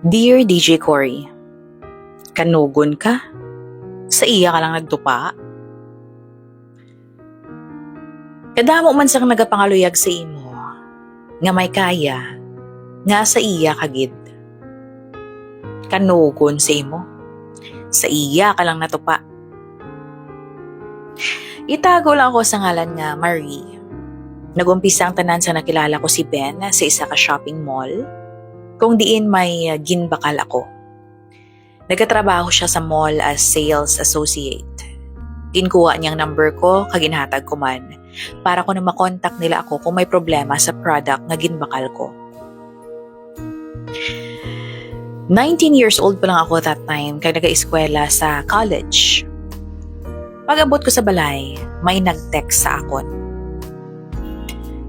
Dear DJ Cory, kanugon ka? Sa iya ka lang nagtupa? Kadamo man sang nagapangaluyag sa imo, nga may kaya, nga sa iya kagid. Kanugon sa imo, sa iya ka lang natupa. Itago lang ako sa ngalan nga Marie. Nagumpisa ang tanan sa nakilala ko si Ben sa isa ka shopping mall kung diin may uh, ginbakal ako. Nagkatrabaho siya sa mall as sales associate. Ginkuha niyang number ko, kaginhatag ko man, para ko na makontak nila ako kung may problema sa product nga ginbakal ko. 19 years old pa lang ako that time kaya nag-eskwela sa college. Pag-abot ko sa balay, may nag-text sa akon.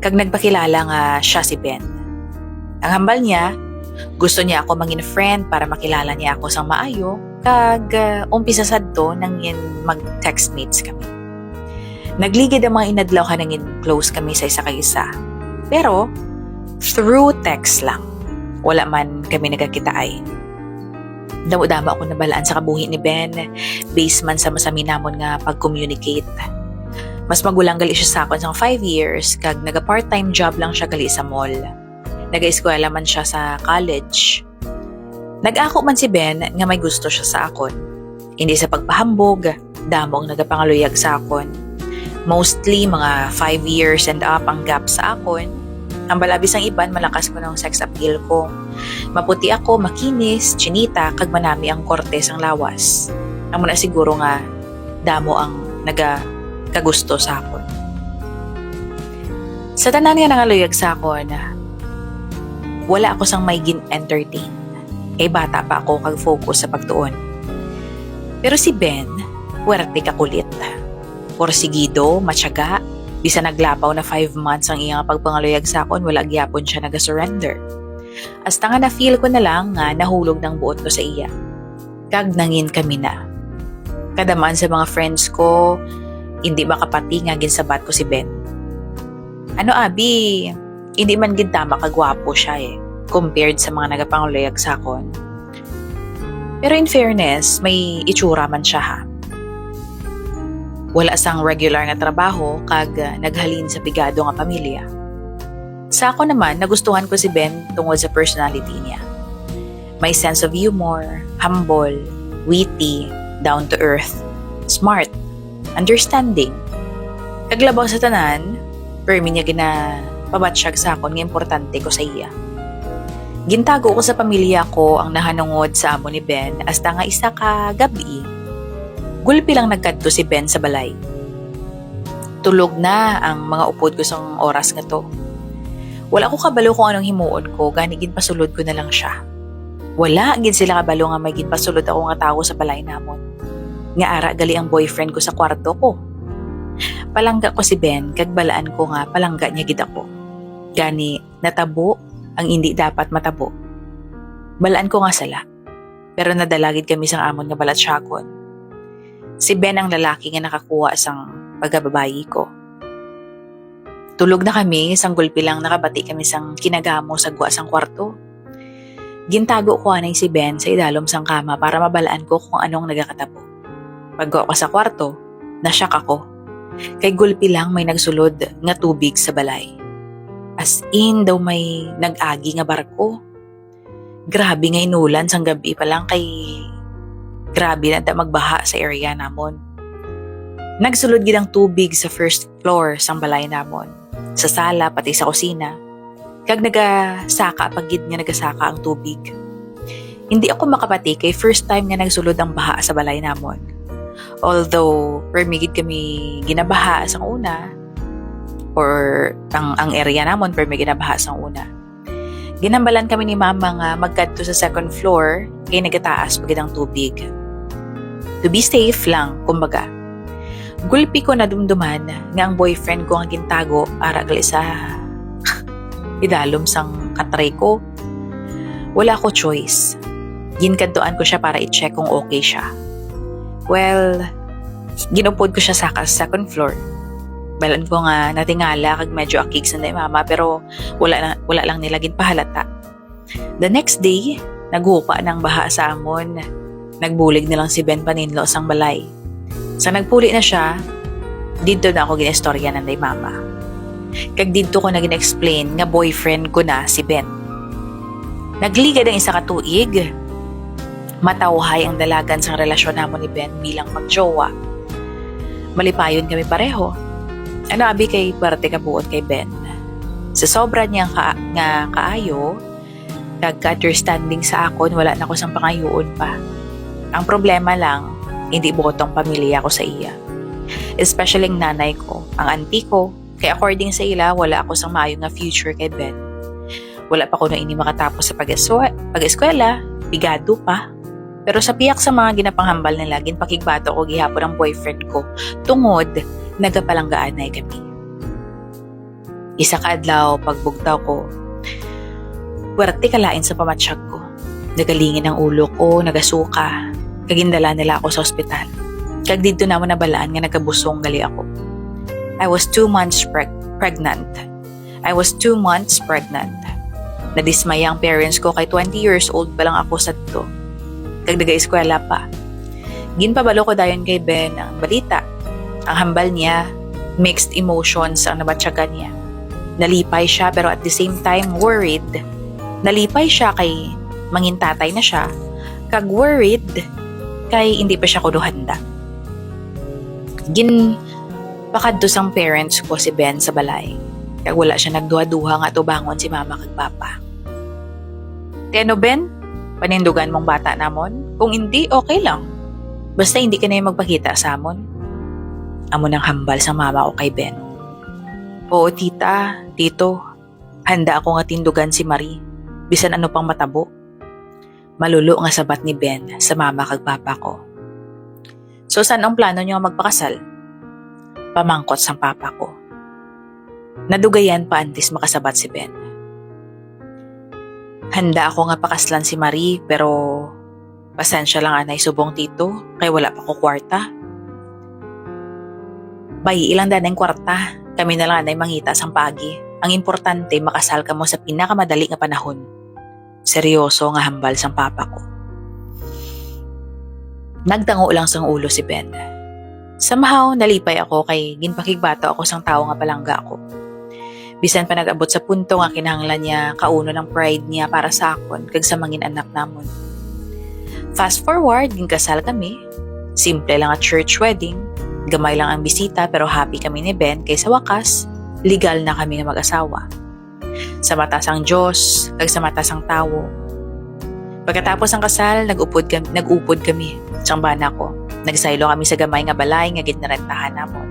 Kag nagpakilala nga siya si Ben. Ang hambal niya, gusto niya ako mangin friend para makilala niya ako sang maayo kag uh, umpisa sadto nang mag-text mates kami. Nagligid ang mga inadlaw ka nangin close kami sa isa kay isa. Pero through text lang. Wala man kami nagkakita ay. Damo-damo ako nabalaan sa kabuhi ni Ben, based man sa masami namon nga pag-communicate. Mas magulang gali siya sa akon sa 5 years, kag naga-part-time job lang siya gali sa mall. Naga-eskwela man siya sa college. Nag-ako man si Ben nga may gusto siya sa akon. Hindi sa pagpahambog, damo ang nagapangaluyag sa akon. Mostly mga 5 years and up ang gap sa akon. Ang balabis ang iban, malakas ko ng sex appeal ko. Maputi ako, makinis, chinita, kag manami ang kortes ang lawas. Amo na siguro nga, damo ang naga kagusto sa akon. Sa tanan nga nangaluyag sa akon, wala ako sang may gin-entertain. Kay bata pa ako kag focus sa pagtuon. Pero si Ben, werte ka kulit. Porsigido, matyaga, bisa naglapaw na 5 months ang iyang pagpangaluyag sa akon, wala gyapon siya naga-surrender. Hasta nga na-feel ko na lang nga nahulog ng buot ko sa iya. Kag nangin kami na. Kadaman sa mga friends ko, hindi makapati nga ginsabat ko si Ben. Ano abi, hindi man gid tama kagwapo siya eh, compared sa mga nagapanguluyag sa akon. Pero in fairness, may itsura man siya ha. Wala sang regular nga trabaho kag naghalin sa bigado nga pamilya. Sa ako naman, nagustuhan ko si Ben tungod sa personality niya. May sense of humor, humble, witty, down to earth, smart, understanding. Kaglabaw sa tanan, permi niya gina pabatsyag sa akon nga importante ko sa iya. Gintago ko sa pamilya ko ang nahanungod sa amo ni Ben hasta nga isa ka gabi. Gulpi lang nagkadto si Ben sa balay. Tulog na ang mga upod ko sang oras nga to. Wala ko kabalo kung anong himuon ko, gani gid pasulod ko na lang siya. Wala gid sila kabalo nga may gid pasulod ako nga tawo sa balay namon. Nga ara gali ang boyfriend ko sa kwarto ko. Palangga ko si Ben, kag balaan ko nga palangga niya gid ako. Gani natabo ang hindi dapat matabo. Balaan ko nga sala. Pero nadalagid kami sang amon nga balat syakon. Si Ben ang lalaki nga nakakuha sang pagababayi ko. Tulog na kami, sang gulpi lang nakabati kami sang kinagamo sa guwa sang kwarto. Gintago ko anay si Ben sa idalom sang kama para mabalaan ko kung anong nagakatabo. Paggawa ko sa kwarto, nasyak ako. Kay gulpi lang may nagsulod nga tubig sa balay. As in daw may nag-agi nga barko. Grabe nga inulan sang gabi pa lang kay grabe na da magbaha sa area namon. Nagsulod gid ang tubig sa first floor sang balay namon. Sa sala pati sa kusina. Kag nagasaka pagid nga nagasaka ang tubig. Hindi ako makapati kay first time nga nagsulod ang baha sa balay namon. Although permigid kami ginabaha sang una or ang ang area namon permi ginabaha sang una. Ginambalan kami ni mama nga magkadto sa second floor kay nagataas pagid ang tubig. To be safe lang, kumbaga. Gulpi ko na dumduman nga ang boyfriend ko ang gintago para gali sa idalom sang katray ko. Wala ko choice. Ginkadtoan ko siya para i-check kung okay siya. Well, ginupod ko siya sa second floor. Balan ko nga natingala kag medyo akig sa mama pero wala, lang, wala lang nila ginpahalata. The next day, naghupa ng baha sa amon. Nagbulig na lang si Ben paninlo sang balay. Sa nagpuli na siya, dito na ako ginestorya ng day mama. Kag dito ko na gina-explain nga boyfriend ko na si Ben. Nagligad ang isa ka tuig. Matawhay ang dalagan sa relasyon namo ni Ben bilang magjowa. Malipayon kami pareho. Ano abi kay parte ka buot kay Ben. Sa sobra niyang ka, nga kaayo, kag-understanding sa akon, wala na ko sang pangayoon pa. Ang problema lang, hindi botong pamilya ko sa iya. Especially ang nanay ko, ang auntie ko, kaya according sa ila, wala ako sang maayo nga future kay Ben. Wala pa ko na ini makatapos sa pag-eskwela, bigado pa. Pero sa piyak sa mga ginapanghambal nila, ginpakigbato ko gihapon ang boyfriend ko, tungod, nagapalanggaan na kami. Isa ka adlaw, pagbugtaw ko, puwerte kalain sa pamatsyag ko. Nagalingin ang ulo ko, nagasuka. Kagindala nila ako sa ospital. Kag dito na mo nabalaan nga nagkabusong gali ako. I was two months preg- pregnant. I was two months pregnant. Nadismaya ang parents ko kay 20 years old pa lang ako sa to. Kag eskwela pa. Ginpabalo ko dayon kay Ben ang balita. Ang hambal niya, mixed emotions ang nabatsagan niya. Nalipay siya pero at the same time worried. Nalipay siya kay mangin tatay na siya. Kag worried kay hindi pa siya kuno handa. Gin pakadto sang parents ko si Ben sa balay. Kag wala siya nagduha-duha nga tubangon si mama kag papa. Tiano Ben, panindugan mong bata namon? Kung hindi, okay lang. Basta hindi ka na yung magpakita sa amon. Amo nang hambal sa mama ko kay Ben. Oo, tita, tito. Handa ako nga tindugan si Marie. Bisan ano pang matabo. Malulo nga sabat ni Ben sa mama kag papa ko. So, saan ang plano niyo magpakasal? Pamangkot sang papa ko. Nadugayan pa antes makasabat si Ben. Handa ako nga pakaslan si Marie pero pasensya lang anay subong tito kay wala pa ko kwarta. Bayi ilang danay kwarta, kami na lang anay mangita sang pagi. Ang importante makasal ka mo sa pinakamadali nga panahon. Seryoso nga hambal sang papa ko. Nagtango lang sang ulo si Ben. Somehow, nalipay ako kay ginpakigbato ako sang tao nga palangga ako. Bisan pa nag-abot sa punto nga kinahanglan niya kauno ng pride niya para sa akon kag sa mangin anak namon. Fast forward, ginkasal kami. Simple lang at church wedding. Gamay lang ang bisita pero happy kami ni Ben kay sa wakas, legal na kami nga mag-asawa. Sa mata sang Diyos, kag sa mata sang tao. Pagkatapos ang kasal, nag-upod kami, nag-upod kami. Sang bana ko. Nagsaylo kami sa gamay nga balay nga ginarentahan namon.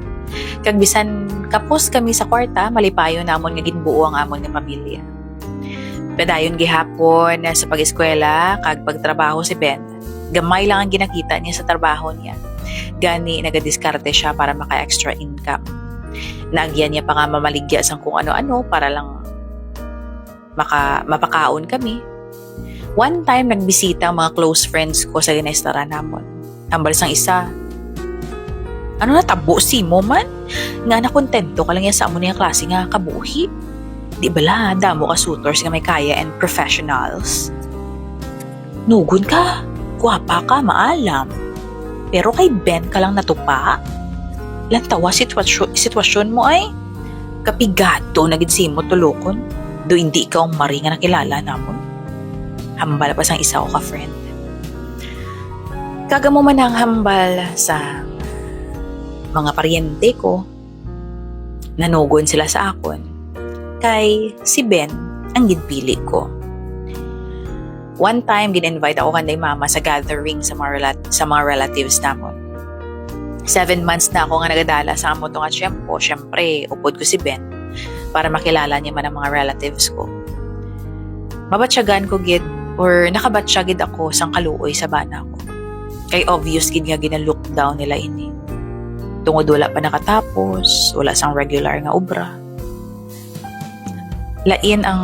Kag bisan kapos kami sa kwarta, malipayo namon nga ginbuo ang amon nga pamilya. Padayon gihapon sa pag-eskwela kag pagtrabaho si Ben. Gamay lang ang ginakita niya sa trabaho niya. Gani nagadiskarte siya para maka-extra income. Naagyan niya pa nga mamaligya sa kung ano-ano para lang maka, mapakaon kami. One time, nagbisita ang mga close friends ko sa ginestora namon. Ambal sang isa, ano na tabo si mo man? Nga na kontento ka lang yan sa amo niyang klase nga kabuhi. Di bala, damo ka suitors nga may kaya and professionals. Nugon ka, gwapa ka, maalam. Pero kay Ben ka lang natupa. Lantawa sitwasyon, sitwasyon mo ay kapigado na gid mo tulokon. Do hindi ikaw ang mari nga nakilala namon. Hambal pa sang isa ko ka friend. Kaga mo man ang hambal sa mga paryente ko, nanugon sila sa akon. Kay si Ben ang ginpili ko. One time, gin-invite ako kanday mama sa gathering sa mga, relat- sa mga relatives namon. Seven months na ako nga nagadala sa amo tong at syempo. Syempre, upod ko si Ben para makilala niya man ang mga relatives ko. Mabatsyagan ko gid or nakabatsyagid ako sang kaluoy sa bana ko. Kay obvious gid nga gina-look down nila ini tungod wala pa nakatapos, wala sang regular nga obra. Lain ang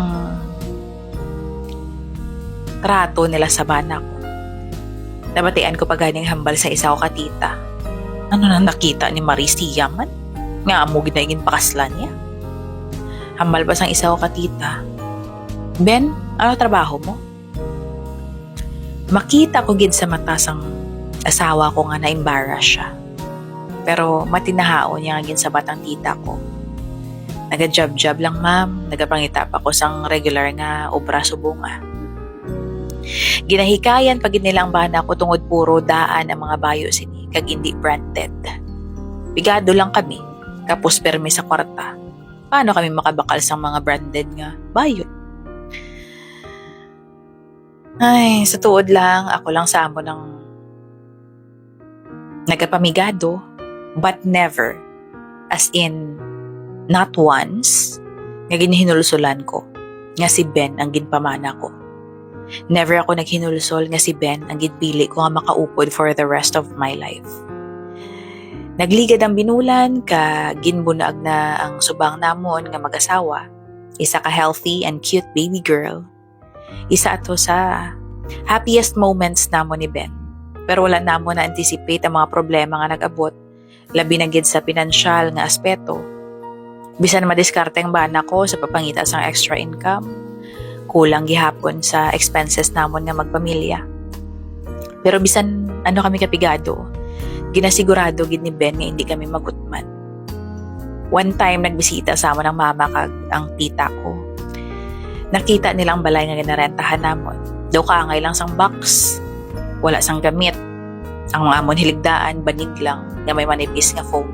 trato nila sa bana ko. Nabatian ko pa ganing hambal sa isa ko katita. Ano na nakita ni Marisia man? Nga amo ginagin pakaslan niya. Hambal pa sang isa ko katita. Ben, ano trabaho mo? Makita ko gid sa mata sang asawa ko nga na-embarrass siya. Pero matinahaon niya gid sa batang tita ko. Naga-job-job lang ma'am, nagapangita pa ko sang regular nga obra subunga. Ginahikayan pag nilang bana ko tungod puro daan ang mga bayo sini kag hindi branded. Bigado lang kami, kapos permi sa kwarta. Paano kami makabakal sa mga branded nga bayo? Ay, sa tuod lang, ako lang sa amo ng nagapamigado, but never, as in, not once, nga ginhinulsulan ko, nga si Ben ang ginpamana ko. Never ako naghinulsol nga si Ben ang ginpili ko nga makaupod for the rest of my life. Nagligad ang binulan, ka ginbunag na ang subang namon nga mag-asawa, isa ka healthy and cute baby girl, isa ato sa happiest moments namon ni Ben. Pero wala namon na anticipate ang mga problema nga nag-abot, labi na gid sa pinansyal nga aspeto. Bisan madiskarte ang bana ko sa papangita sang extra income, kulang gihapon sa expenses namon nga magpamilya. Pero bisan ano kami kapigado, ginasigurado gid ni Ben nga hindi kami magutman. One time nagbisita sa amon ng mama kag ang tita ko. Nakita nilang balay nga ginarentahan namon. Daw kaangay lang sang box. Wala sang gamit. Ang mga amon hiligdaan, banig lang, nga may manipis nga foam.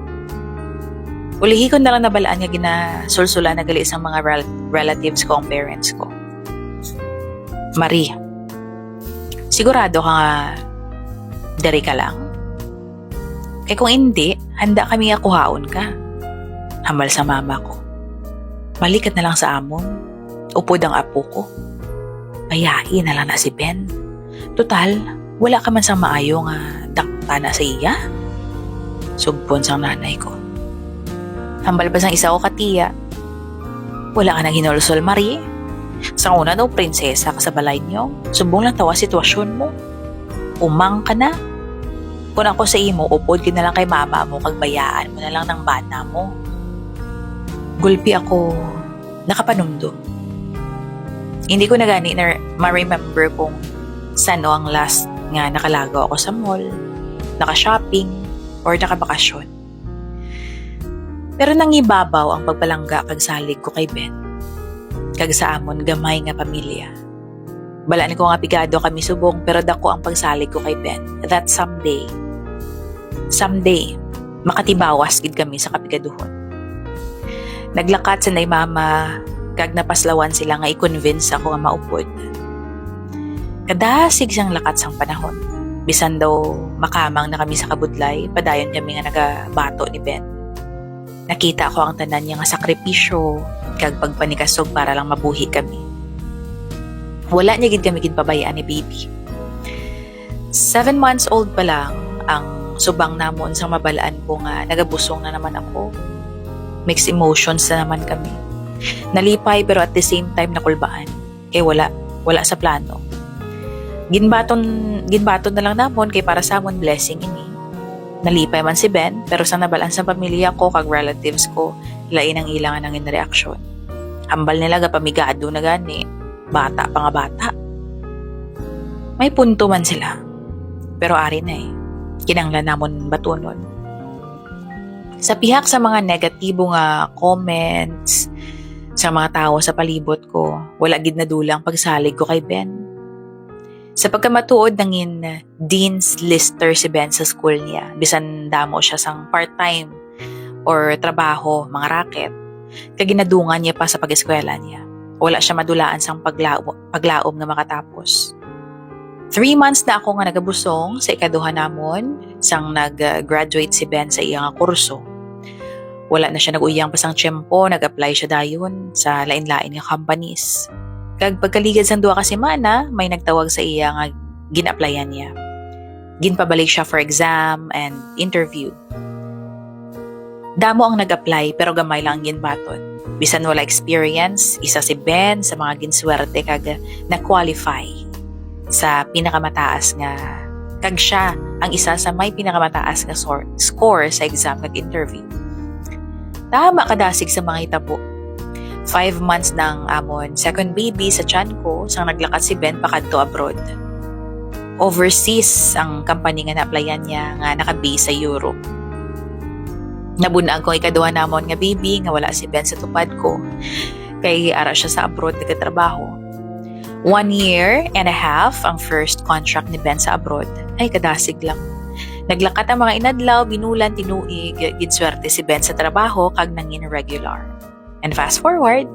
Ulihi ko na lang nabalaan nga ginasulsula na gali isang mga rel- relatives ko ang parents ko. Marie, sigurado ka nga dari ka lang? Kaya kung hindi, handa kami nga kuhaon ka. Hamal sa mama ko. Balikat na lang sa amon. Upod ang apo ko. Payain na lang na si Ben. Total, wala ka man sa maayo nga dakta na sa iya. Sugpon sang nanay ko. Hambal pa sang isa ko katiya. Wala ka nang hinulsol, Marie. Sa una daw, prinsesa ka sa balay niyo. Subong lang tawa sitwasyon mo. Umang ka na. Kung ako sa imo, upod ka na lang kay mama mo, kag bayaan mo na lang ng bata mo. Gulpi ako, nakapanumdum. Hindi ko na gani na ma-remember kung saan ang last nga nakalagaw ako sa mall, naka-shopping, or nakabakasyon. Pero nangibabaw ang pagbalangga kag salig ko kay Ben. Kag sa amon gamay nga pamilya. Balaan ko nga pigado kami subong pero dako ang pagsalig ko kay Ben that someday, someday, makatibawas gid kami sa kapigaduhon. Naglakat sa nay mama, kag napaslawan sila nga i-convince ako nga maupod. Kadasig siyang lakat sang panahon. Bisan daw makamang na kami sa kabudlay, padayon kami nga nagabato ni Ben. Nakita ko ang tanan niya nga sakripisyo, kag pagpanikasog para lang mabuhi kami. Wala niya gid kami gid pabayaan ni baby. Seven months old pa lang ang subang namon sa mabalaan ko nga nagabusong na naman ako. Mixed emotions na naman kami. Nalipay pero at the same time nakulbaan. Kaya wala, wala sa plano. Ginbaton, ginbaton na lang namon kay para sa amon blessing ini. Nalipay man si Ben, pero sa nabalan sa pamilya ko kag relatives ko, lain ang ilangan ng reaksyon. Hambal nila gapamigado na gani, bata pa nga bata. May punto man sila, pero ari na eh. Kinanglan namon batunon. Sa pihak sa mga negatibo nga comments, sa mga tao sa palibot ko, wala gid na dulang pagsalig ko kay Ben. Sa pagkamatuod nangin Dean's Lister si Ben sa school niya, bisan damo siya sang part-time or trabaho, mga racket, kaginadungan niya pa sa pag-eskwela niya. Wala siya madulaan sang paglaom, paglaom nga makatapos. Three months na ako nga nagabusong sa ikaduha namon sang nag-graduate si Ben sa iyang kurso. Wala na siya nag-uyang pasang tiyempo, nag-apply siya dayon sa lain-lain nga companies. Kag pagkaligad sang duha ka semana, may nagtawag sa iya nga gin-applyan niya. Ginpabalik siya for exam and interview. Damo ang nag-apply pero gamay lang ang ginbaton. Bisan wala experience, isa si Ben sa mga ginswerte kag na-qualify sa pinakamataas nga kag siya ang isa sa may pinakamataas nga score sa exam kag interview. Tama kadasig sa mga hitabo. Five months ng amon second baby sa tiyan ko sang naglakat si Ben pakadto abroad. overseas ang company nga na-applyan niya nga naka-base sa Europe. Nabunaan kong ikaduha namon nga baby nga wala si Ben sa tupad ko. Kay ara siya sa abroad nagkatrabaho. One year and a half ang first contract ni Ben sa abroad. Ay kadasig lang. Naglakat ang mga inadlaw, binulan, tinuig, ginswerte si Ben sa trabaho kag nangin regular. And fast forward,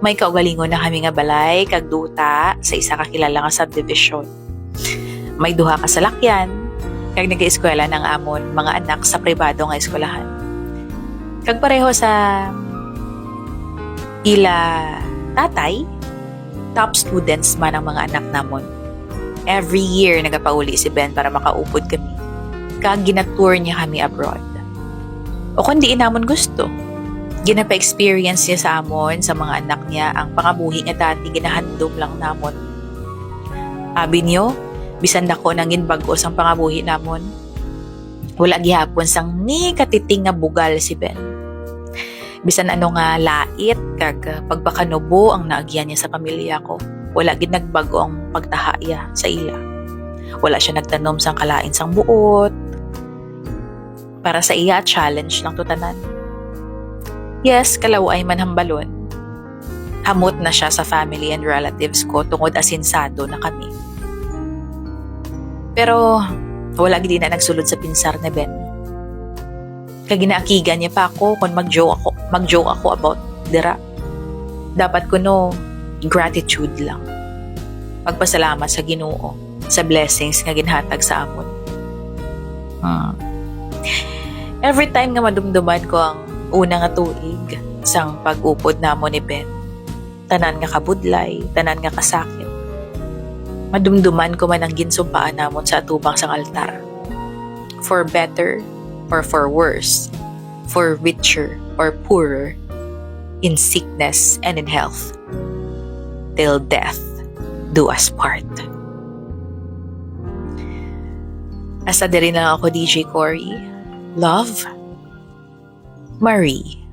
may kaugalingon na kami nga balay kag duta sa isa ka kilala nga subdivision. May duha ka salakyan, kag nag-eskwela ng amon mga anak sa pribado nga eskwelahan. Kag pareho sa ila tatay, top students man ang mga anak namon. Every year nagapauli si Ben para makaupod kami. Kag ginatour niya kami abroad. O kung di namon gusto, ginapa-experience niya sa amon sa mga anak niya ang pangabuhi nga dati ginahandom lang namon. Abi niyo, bisan dako nang ginbagos ang pangabuhi namon. Wala gihapon sang ni katiting nga bugal si Ben. Bisan ano nga lait kag pagpakanubo ang naagyan niya sa pamilya ko. Wala gid nagbago ang pagtahaya sa ila. Wala siya nagtanom sang kalain sang buot. Para sa iya challenge lang to tanan. Yes, kalaway man hambalon. Hamot na siya sa family and relatives ko tungod asinsado na kami. Pero wala gid na nagsulod sa pinsar ni Ben. Kag ginaakigan niya pa ako kung mag-joke ako, mag-joke ako about dira. Dapat ko no gratitude lang. Pagpasalamat sa Ginoo sa blessings nga ginhatag sa amon. Hmm. Every time nga madumduman ko ang una nga tuig sang pag-upod namo ni Ben. Tanan nga kabudlay, tanan nga kasakit. Madumduman ko man ang ginsumpaan namon sa atubang sang altar. For better or for worse, for richer or poorer, in sickness and in health, till death do us part. Asa din lang ako DJ Cory. Love, Marie.